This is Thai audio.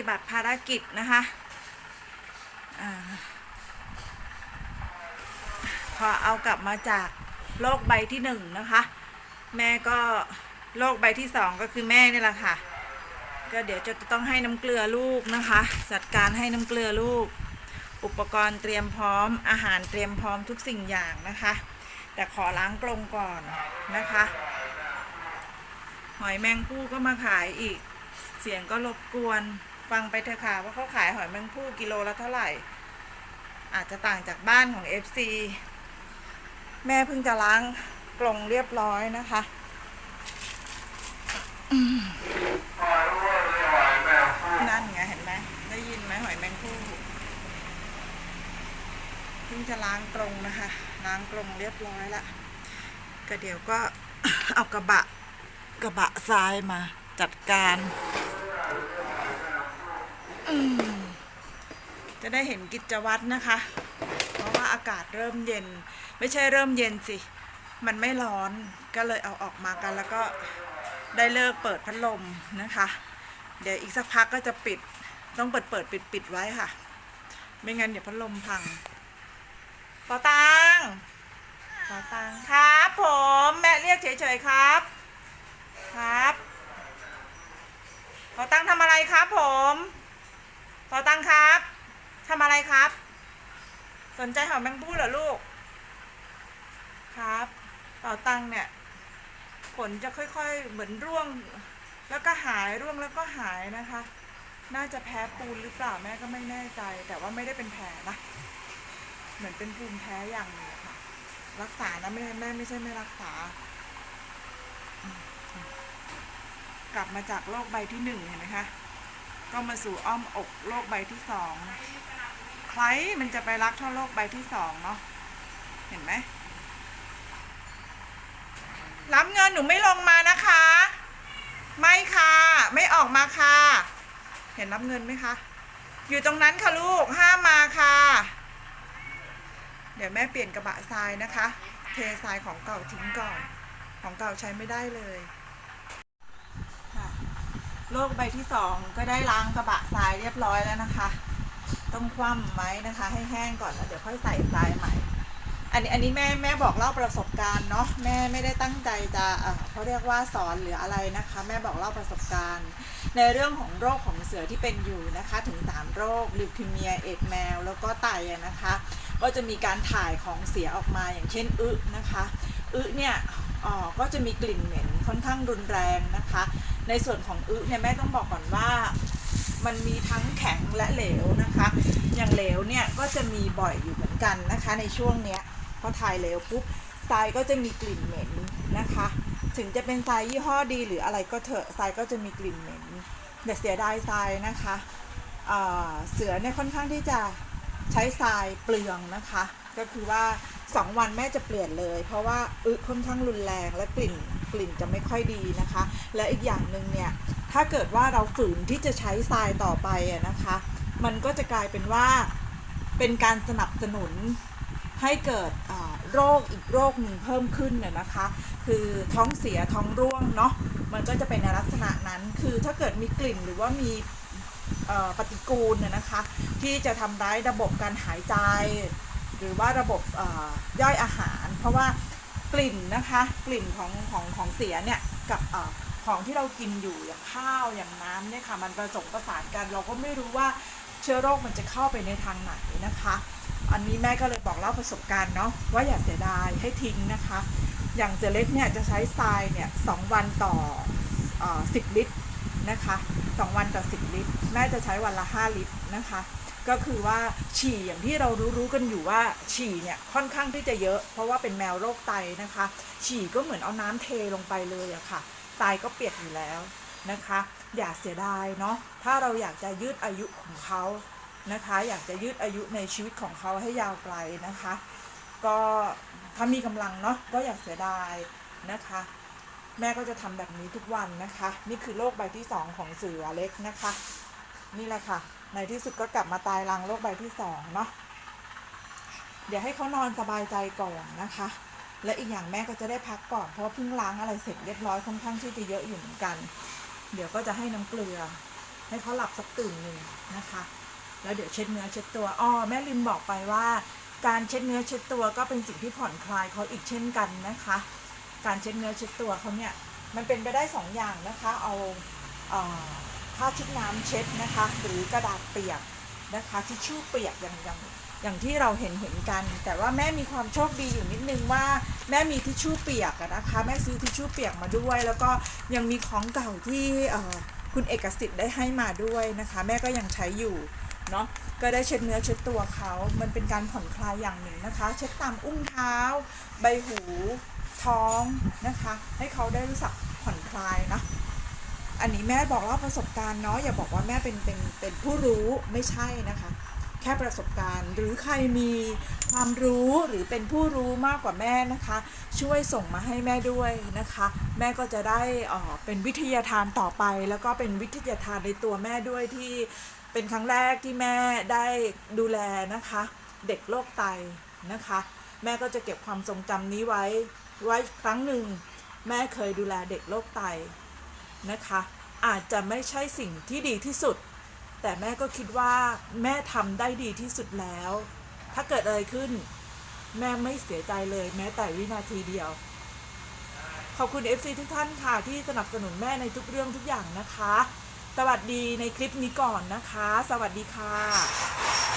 ฏิบัติภารกิจนะคะอพอเอากลับมาจากโลกใบที่หนึ่งนะคะ แม่ก็โรคใบที่สองก็คือแม่นี่แหละค่ะ ก็เดี๋ยวจะต้องให้น้ำเกลือลูกนะคะ จัดการให้น้ำเกลือลูก อุปกรณ์เตรียมพร้อม อาหารเตรียมพร้อมทุกสิ่งอย่างนะคะ แต่ขอล้างกรงก่อนนะคะหอยแมงผู้ก็มาขายอีก เสียงก็รบกวน ฟังไปเถอะค่ะว่าเขาขายหอยแมงผู้กิโลละเท่าไหร่ อาจจะต่างจากบ้านของ FC แม่เพิ่งจะล้างกรงเรียบร้อยนะคะนั่นไงเห็นไหมได้ยินไหมหอยแมงผู้เพิ่งจะล้างกรงนะคะ ล้างกรงเรียบร้อยละก็เดี๋ยวก็เอากระบะกระบะทรายมาจัดการ จะได้เห็นกิจวัตรนะคะ เพราะว่าอากาศเริ่มเย็น ไม่ใช่เริ่มเย็นสิ มันไม่ร้อนก็เลยเอาออกมากันแล้วก็ได้เลิกเปิดพัดลมนะคะ เดี๋ยวอีกสักพักก็จะปิดต้องเปิดเปิดปิดปิดไว้ค่ะ ไม่งั้นเดี๋ยวพัดลมพังปอตังปอตังครับผมแม่เรียกเฉยๆครับ ครับปอตังทำอะไรครับผม ปอตังครับทำอะไรครับ สนใจหอยแมงผู้เหรอลูก ครับเป่าตังเนี่ยขนจะค่อยๆเหมือนร่วง แล้วก็หายร่วงแล้วก็หายนะคะ น่าจะแพ้ปูนหรือเปล่าแม่ก็ไม่แน่ใจ แต่ว่าไม่ได้เป็นแผลนะเหมือนเป็นภูมิแพ้อย่างหนึงค่ะ รักษานะไม่แม่ไม่ใช่ไม่รักษา กลับมาจากโรคใบที่หนึ่งเห็นไหมคะ ก็มาสู่อ้อมอกโรคใบที่สองใครมันจะไปรักเท่าโลกใบที่สองเนาะเห็นไหมรับเงินหนูไม่ลงมานะคะ ไม่ค่ะ ไม่ออกมาค่ะ เห็นรับเงินไหมคะ อยู่ตรงนั้นค่ะลูกห้ามมาค่ะ เดี๋ยวแม่เปลี่ยนกระบะทรายนะคะ เททรายของเก่าทิ้งก่อน ของเก่าใช้ไม่ได้เลย โลกใบที่สองก็ได้ล้างกระบะทรายเรียบร้อยแล้วนะคะ ต้องคว่ำไว้นะคะ ให้แห้งก่อนแล้วเดี๋ยวค่อยใส่ทรายใหม่ อันนี้อันนี้แม่แม่บอกเล่าประสบการณ์เนาะแม่ไม่ได้ตั้งใจจะเอ่อเขาเรียกว่าสอนหรืออะไรนะคะ แม่บอกเล่าประสบการณ์ ในเรื่องของโรคของเสือที่เป็นอยู่นะคะ ถึง3โรคลิวคิเมียเอดแมว แล้วก็ไตอะนะคะ ก็จะมีการถ่ายของเสียออกมาอย่างเช่นอึนะคะอึเนี่ยอ๋อก็จะมีกลิ่นเหม็นค่อนข้างรุนแรงนะคะ ในส่วนของอึเนี่ยแม่ต้องบอกก่อนว่ามันมีทั้งแข็งและเหลวนะคะ อย่างเหลวเนี่ยก็จะมีบ่อยอยู่เหมือนกันนะคะ ในช่วงเนี้ยพอถ่ายเหลวปุ๊บทรายก็จะมีกลิ่นเหม็นนะคะ ถึงจะเป็นทรายยี่ห้อดีหรืออะไรก็เถอะทรายก็จะมีกลิ่นเหม็นแต่เสียดายทรายนะคะเเสือเนี่ยค่อนข้างที่จะใช้ทรายเปลืองนะคะ ก็คือว่า 2 วันแม่จะเปลี่ยนเลย เพราะว่าอึค่อนข้างรุนแรงและกลิ่นกลิ่นจะไม่ค่อยดีนะคะ และอีกอย่างหนึ่งเนี่ยถ้าเกิดว่าเราฝืนที่จะใช้ทรายต่อไปนะคะ มันก็จะกลายเป็นว่าเป็นการสนับสนุนให้เกิดโรคอีกโรคหนึ่งเพิ่มขึ้นน่ะนะคะ คือท้องเสียท้องร่วงเนาะมันก็จะเป็นในลักษณะนั้นคือถ้าเกิดมีกลิ่นหรือว่ามีปฏิกูลน่ะนะคะ ที่จะทำร้ายระบบการหายใจ หรือว่าระบบย่อยอาหาร เพราะว่ากลิ่นนะคะกลิ่นของของของเสียเนี่ยกับอของที่เรากินอยู่อย่างข้าวอย่างน้ำเนี่ยค่ะมันผสมประสานกัน เราก็ไม่รู้ว่าเชื้อโรคมันจะเข้าไปในทางไหนนะคะ อันนี้แม่ก็เลยบอกเล่าประสบการณ์เนาะว่าอย่าเสียดายให้ทิ้งนะคะ อย่างเจเล็กเนี่ยจะใช้ทรายเนี่ยสองวันต่อสิบลิตรนะคะสองวันต่อสิบลิตร แม่จะใช้วันละห้าลิตรนะคะ ก็คือว่าฉี่อย่างที่เรารู้รู้กันอยู่ว่าฉี่เนี่ยค่อนข้างที่จะเยอะ เพราะว่าเป็นแมวโรคไตนะคะ ฉี่ก็เหมือนเอาน้ำเทลงไปเลยอะค่ะไตก็เปียกอยู่แล้วนะคะ อย่าเสียดายเนาะถ้าเราอยากจะยืดอายุของเขานะคะ อยากจะยืดอายุในชีวิตของเขาให้ยาวไกลนะคะ ก็ถ้ามีกำลังเนาะก็อย่าเสียดายนะคะแม่ก็จะทำแบบนี้ทุกวันนะคะ นี่คือโรคใบที่สองของเสือเล็กนะคะ นี่แหละค่ะ ในที่สุดก็กลับมาตายรังโรคใบที่สองเนาะเดี๋ยวให้เขานอนสบายใจก่อนนะคะ และอีกอย่างแม่ก็จะได้พักก่อนเพราะเพิ่งล้างอะไรเสร็จเรียบร้อยค่อนข้างที่จะเยอะอยู่เหมือนกัน เดี๋ยวก็จะให้น้ำเกลือ ให้เขาหลับสักตื่นหนึ่งนะคะ แล้วเดี๋ยวเช็ดเนื้อเช็ดตัวอ้อแม่ลืมบอกไปว่า การเช็ดเนื้อเช็ดตัวก็เป็นสิ่งที่ผ่อนคลายเขาอีกเช่นกันนะคะ การเช็ดเนื้อเช็ดตัวเขาเนี่ยมันเป็นไปได้สองอย่างนะคะเอาเผ้าชุบน้ำเช็ดนะคะ หรือกระดาษเปียกนะคะทิชชู่เปียกอย่างอย่างอย่างที่เราเห็นเห็นกัน แต่ว่าแม่มีความโชคดีอยู่นิดนึงว่าแม่มีทิชชู่เปียกนะคะ แม่ซื้อทิชชู่เปียกมาด้วย แล้วก็ยังมีของเก่าที่คุณเอกสิทธิ์ได้ให้มาด้วยนะคะ แม่ก็ยังใช้อยู่เนาะก็ได้เช็ดเนื้อเช็ดตัวเขา มันเป็นการผ่อนคลายอย่างหนึ่งนะคะ เช็ดตามอุ้งเท้า ใบหู ท้องนะคะ ให้เขาได้รู้สึกผ่อนคลายนะ อันนี้แม่บอกเล่าประสบการณ์เนาะอย่าบอกว่าแม่เป็นเป็นเป็นผู้รู้ไม่ใช่นะคะ แค่ประสบการณ์ หรือใครมีความรู้หรือเป็นผู้รู้มากกว่าแม่นะคะ ช่วยส่งมาให้แม่ด้วยนะคะ แม่ก็จะได้เอ่อเป็นวิทยาทานต่อไป แล้วก็เป็นวิทยาทานในตัวแม่ด้วยที่เป็นครั้งแรกที่แม่ได้ดูแลนะคะ เด็กโรคไตนะคะ แม่ก็จะเก็บความทรงจำนี้ไว้ไว้ครั้งหนึ่ง แม่เคยดูแลเด็กโรคไต นะคะ อาจจะไม่ใช่สิ่งที่ดีที่สุด แต่แม่ก็คิดว่าแม่ทำได้ดีที่สุดแล้ว ถ้าเกิดอะไรขึ้น แม่ไม่เสียใจเลยแม้แต่วินาทีเดียว ขอบคุณ FC ทุกท่านค่ะที่สนับสนุนแม่ในทุกเรื่องทุกอย่างนะคะ สวัสดีในคลิปนี้ก่อนนะคะ สวัสดีค่ะ